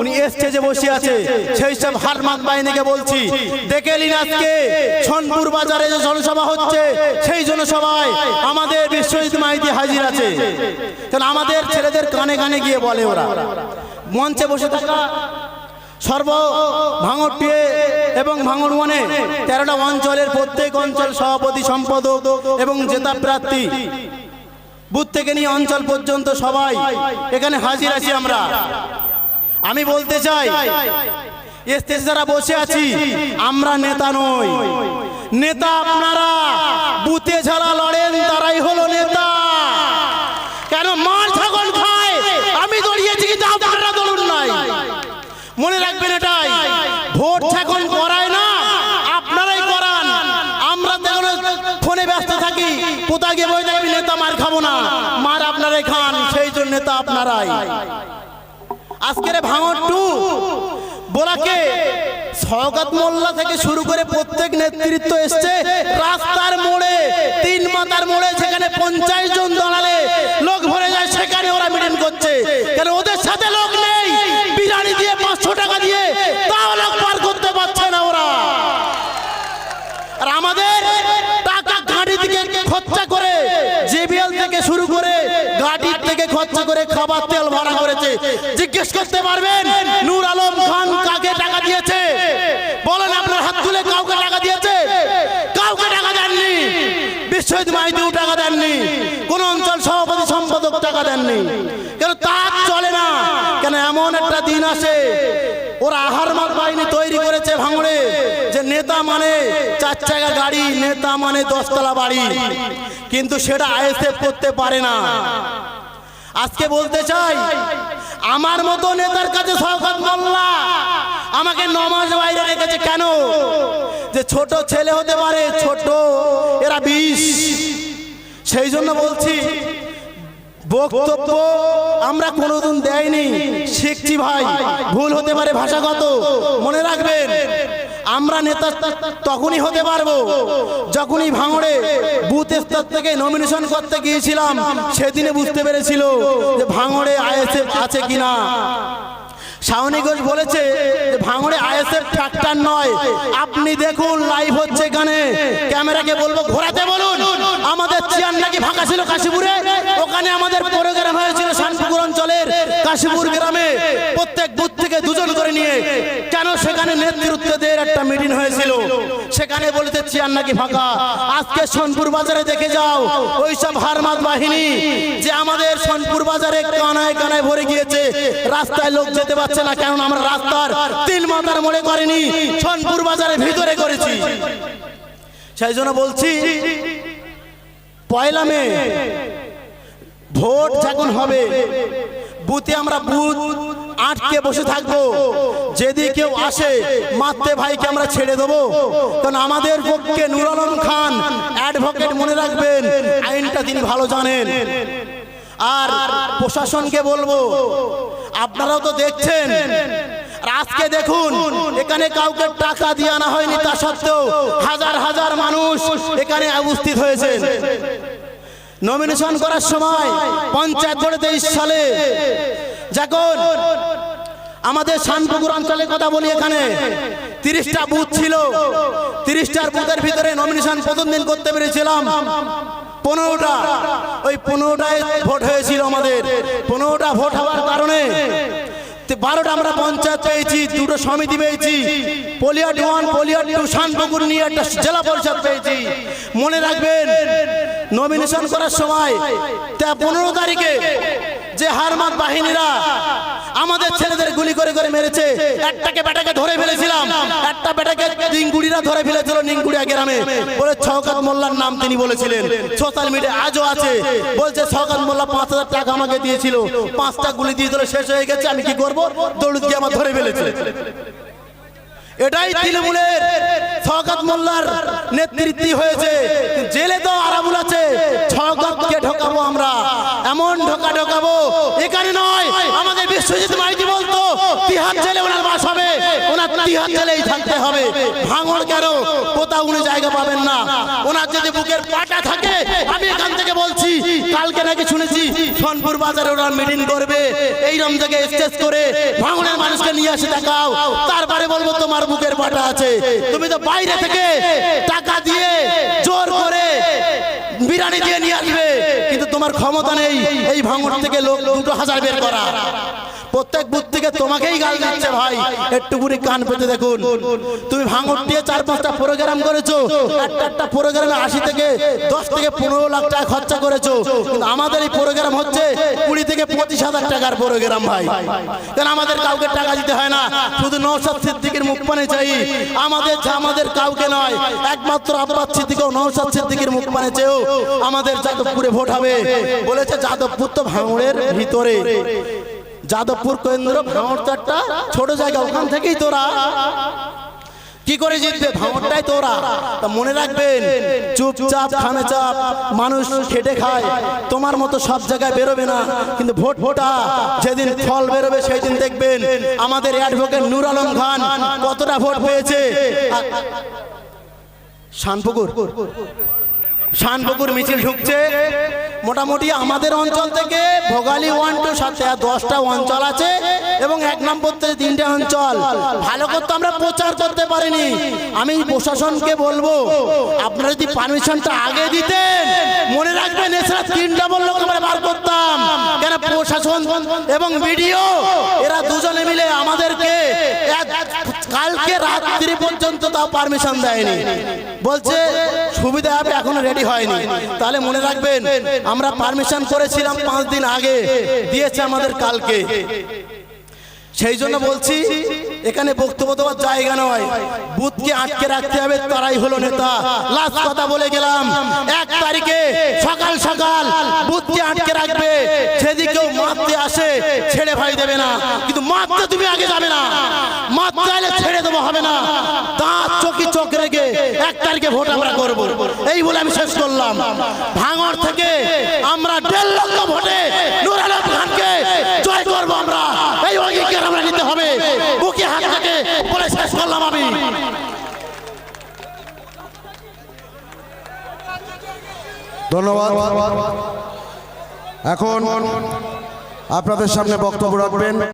উনি স্টেজে বসে আছে। সেই সব হারমাত বাহিনীকে বলছি দেখে নিন আজকে সোনপুর বাজারে যে জনসভা হচ্ছে সেই জনসভায় আমাদের বিশ্বজিৎ মাইতি হাজির আছে। কারণ আমাদের ছেলেদের কানে কানে গিয়ে বলে ওরা। মঞ্চে বসে থাকা সর্ব ভাঙড়টিয়ে এবং ভাঙড় মানে তেরোটা অঞ্চলের প্রত্যেক অঞ্চল সভাপতি সম্পাদক এবং জেতা প্রার্থী। বুথ থেকে নিয়ে অঞ্চল পর্যন্ত সবাই এখানে হাজির আছি আমরা। আমি বলতে চাই স্টেজ যারা বসে আছি, আমরা নেতা নই। নেতা আপনারা, বুথে যারা লড়েন, তারাই হলো নেতা। কেন মার ছাগল খায়? আমি দড়িয়েছি কিন্তু আপনারা দলুন নাই। মনে রাখবেন এটাই, ভোট ছাগল করায় না, আপনারাই করান আমরা দেখুন ফোনে ব্যস্ত থাকি, কোথায় গিয়ে বই আমি নেতা মার খাব না। মার আপনারাই খান, সেই জন্য নেতা আপনারাই। আজকের ভাঙর টু। বোলাকে সওগাত মোল্লা থেকে শুরু করে প্রত্যেক নেতৃত্ব এসছে। রাস্তার মোড়ে, তিন মাতার মোড়ে, সেখানে পঞ্চাশ জন থেকে খরচা করে খাবার তেল ভাড়া করেছে। জিজ্ঞেস করতে পারবেন, নূর আলম খান কাকে টাকা দিয়েছে? বলেন, আপনার হাত তুলে কাউকে টাকা দিয়েছে? কাউকে টাকা দেননি। বিশ্বজিৎ মাইতিও টাকা দেননি। কোন অঞ্চল সভাপতি সম্পাদক টাকা দেননি। কেন তার চলে না? কেন এমন একটা দিন আসে? ওরা আহার মাল বাহিনী তৈরি করেছে ভাঙড়ে। যে নেতা মানে চার চাকা গাড়ি, নেতা মানে দশতলা বাড়ি। কিন্তু সেটা আইএসএফ করতে পারে না। আজকে বলতে চাই, আমার মতো নেতার কাছে শওকত মোল্লা আমাকে নমাজ বাইরে রেখেছে কেন? যে ছোট ছেলে হতে পারে ছোট, এরা বিষ। সেই জন্য বলছি, বক্তব্য আমরা কোনোদিন দেয়নি শিখছি ভাই, ভুল হতে পারে ভাষাগত। মনে রাখবেন আমরা নেতা তখনই হতে পারব। যখনই ভাঙড়ে বুথ স্তর থেকে নমিনেশন করতে গিয়েছিলাম, সেদিনে বুঝতে পেরেছিল যে ভাঙড়ে আইএসএফ আছে কিনা। শাওনি ঘোষ বলেছে ভাঙড়ে আইএসএফ ফ্যাক্টর নয়। আপনি দেখুন লাইভ হচ্ছে এখানে। ক্যামেরাকে বলব, ঘোরাতে বলুন। আমাদের চেয়ার নাকি ফাঁকা ছিল কাশীপুরে? ওখানে আমাদের প্রোগ্রাম হয়েছিল শান্তিপুর অঞ্চলের কাশীপুর গ্রামে। প্রত্যেক বুথ থেকে দুজন করে নিয়ে। কেন সেখানে নেতৃত্বদের একটা মিটিং হয়েছিল। সেখানে বলেছে, চেয়ার নাকি ফাঁকা? আজকে সোনপুর বাজারে দেখে যাও, ওই সব হারমাত বাহিনী যে আমাদের সোনপুর বাজারে কানায় কানায় ভরে গিয়েছে। রাস্তায় লোক যেতে পারছে না কারণ আমরা রাস্তার তিল মাথার মোড়ে করেনি, সোনপুর বাজারে ভিতরে করেছি। সেই জন্য বলছি, পয়লা মে, ভোট যখন হবে, বুথে আমরা বুথ আটকে বসে থাকব। যদি কেউ আসে, মারতে ভাইকে আমরা ছেড়ে দেবো। কারণ আমাদের পক্ষে নুর খান অ্যাডভোকেট মনে রাখবেন, আইনটা তিনি ভালো জানেন। আর প্রশাসনকে বলব, আপনারাও তো দেখছেন। আজকে দেখুন, এখানে কাউকে টাকা দিয়ে আনা হয়নি তা সত্ত্বেও হাজার হাজার মানুষ এখানে উপস্থিত হয়েছে নমিনেশন করার সময় পঞ্চায়েত সালে যখন আমাদের শানপুকুর অঞ্চলের কথা বলি এখানে। তিরিশটা বুথ ছিল। তিরিশটার বুথের ভিতরে নমিনেশন প্রথম দিন করতে পেরেছিলাম। পনেরোটা। ওই পনেরোটায় ভোট হয়েছিল আমাদের। পনেরোটা ভোট হওয়ার কারণে বারোটা আমরা পঞ্চায়েত পেয়েছি, দুটো সমিতি পেয়েছি পলিয়াট ওয়ান পলিয়াট টু শানপুকুর নিয়ে একটা জেলা পরিষদ পেয়েছি। মনে রাখবেন নমিনেশন করার সময় তা পনেরো তারিখে যে হারমাত বাহিনীরা আমাদের ছেলেদের গুলি করে করে মেরেছে, একটাকে বেটাকে ধরে ফেলেছিলাম, একটা বেটাকে নিংগুড়িরা ধরে ফেলেছিল নিংগুড়িয়া গ্রামে। বলে ছকাত মোল্লার নাম তিনি বলেছিলেন। সোশ্যাল মিডিয়া আজও আছে। বলছে ছকাত মোল্লা পাঁচ হাজার টাকা আমাকে দিয়েছিল। পাঁচটা গুলি দিয়ে ধরে শেষ হয়ে গেছে, আমি কি করব? দৌড় দিয়ে আমার ধরে ফেলেছে। এটাই তৃণমূলের শওকত মোল্লার নেতৃত্বে হয়েছে। জেলে তো আরামুল আছে শওকতকে ঢোকাবো আমরা। এমন ঢোকা ঢোকাবো এখানে নয় আমাদের বিশ্বজিৎ মাইতি বলতো তিহার জেলে ওনার বাস হবে ওনার তিহার জেলেই থাকতে হবে। ভাঙড় কেন? কোথাও উনি জায়গা পাবেন না। ওনার যদি বুকের পাটা টাকা থাকে। আমি এখান থেকে বলছি, কালকে নাকি শুনেছি, সোনপুর বাজারে ওরা মিটিং করবে। এইরকম থেকে স্টেজ করে ভাঙনের মানুষকে নিয়ে আসে দেখাও। তারপরে বলব, তোমার বুকের পাটা আছে। তুমি তো বাইরে থেকে টাকা দিয়ে জোর করে বিরিয়ানি দিয়ে নিয়ে আসবে। কিন্তু তোমার ক্ষমতা নেই এই ভাঙন থেকে লোক দুটো হাজার বের করা প্রত্যেক বুথ থেকে তোমাকেই গাল দিচ্ছে ভাই। একটুকুনি কান পেতে দেখুন। তুমি ভাঙর দিয়ে চার পাঁচটা প্রোগ্রাম করেছ, একটা একটা প্রোগ্রামে আশি থেকে দশ থেকে পনেরো লাখ টাকা খরচা করেছ। আমাদের এই প্রোগ্রাম হচ্ছে কুড়ি থেকে পঁচিশ হাজার টাকার প্রোগ্রাম ভাই। কারণ আমাদের কাউকে টাকা দিতে হয় না? শুধু নৌসাদ সিদ্দিকের মুখ পানে চাই। আমাদের আমাদের কাউকে নয়, একমাত্র আব্বাস সিদ্দিক ও নৌসাদ সিদ্দিকের মুখ পানে চেয়েও আমাদের যাদবপুরে ভোট হবে। বলেছে যাদবপুর তো ভাঙড়ের ভিতরে। যাদবপুর কেন্দ্র একটা ছোট জায়গা, ওখান থেকেই তোরা। কি করে জিতবে? ভাঙরটাই তোরা। তা মনে রাখবেন, চুপচাপ খামে চাপ মানুষ খেটে খায়। তোমার মতো সব জায়গায় বেরোবে না। কিন্তু ভোট ভোটা যেদিন ফল বেরোবে সেই দিন দেখবেন আমাদের অ্যাডভোকেট নুর আলম খান কতটা ভোট পেয়েছে। শানপুকুর। শানপুকুর মিছিল ঢুকছে। মোটামুটি আমাদের অঞ্চল থেকে ভোগালী ওয়ান টু সাথে দশটা অঞ্চল আছে এবং এক নম্বর থেকে তিনটে অঞ্চল। ভালো করতে আমরা প্রচার করতে পারিনি। আমি প্রশাসনকে বলব, আপনারা যদি পারমিশনটা আগে দিতেন, মনে রাখবেন এছাড়া তিনটা লোক আমরা বার করতাম। কেন প্রশাসন এবং ভিডিও এরা দুজনে মিলে আমাদেরকে কালকে রাত্রি তাও পারমিশন দেয়নি। বলছে সুবিধা হবে এখনও রেডি হয়নি। তাহলে মনে রাখবেন আমরা পারমিশন করেছিলাম পাঁচ দিন আগে দিয়েছে আমাদের কালকে। সেই জন্য বলছি এখানে বক্তব্য দেওয়ার জায়গা নয়। বুথকে আটকে রাখতে হবে তারাই হলো নেতা। লাস্ট কথা বলে গেলাম। এক তারিখে সকাল সকাল বুথকে আটকে রাখবে। সেদিকেও মারতে আসে ছেড়ে ভাই দেবে না। কিন্তু মারতে তুমি আগে যাবে না। মারতে আলে ছেড়ে দেবো হবে না। দাঁত চোখে চোখ রেখে এক তারিখে ভোট আমরা করব। এই বলে আমি শেষ করলাম। ভাঙর থেকে আমরা দেড় লক্ষ ভোটে নুর আলম খানকে জয় করব আমরা এই অঙ্গীকার আমরা নিতে হবে বুকে হাত থেকে বলে শেষ করলাম আমি ধন্যবাদ। এখন আপনাদের সামনে বক্তব্য রাখবেন।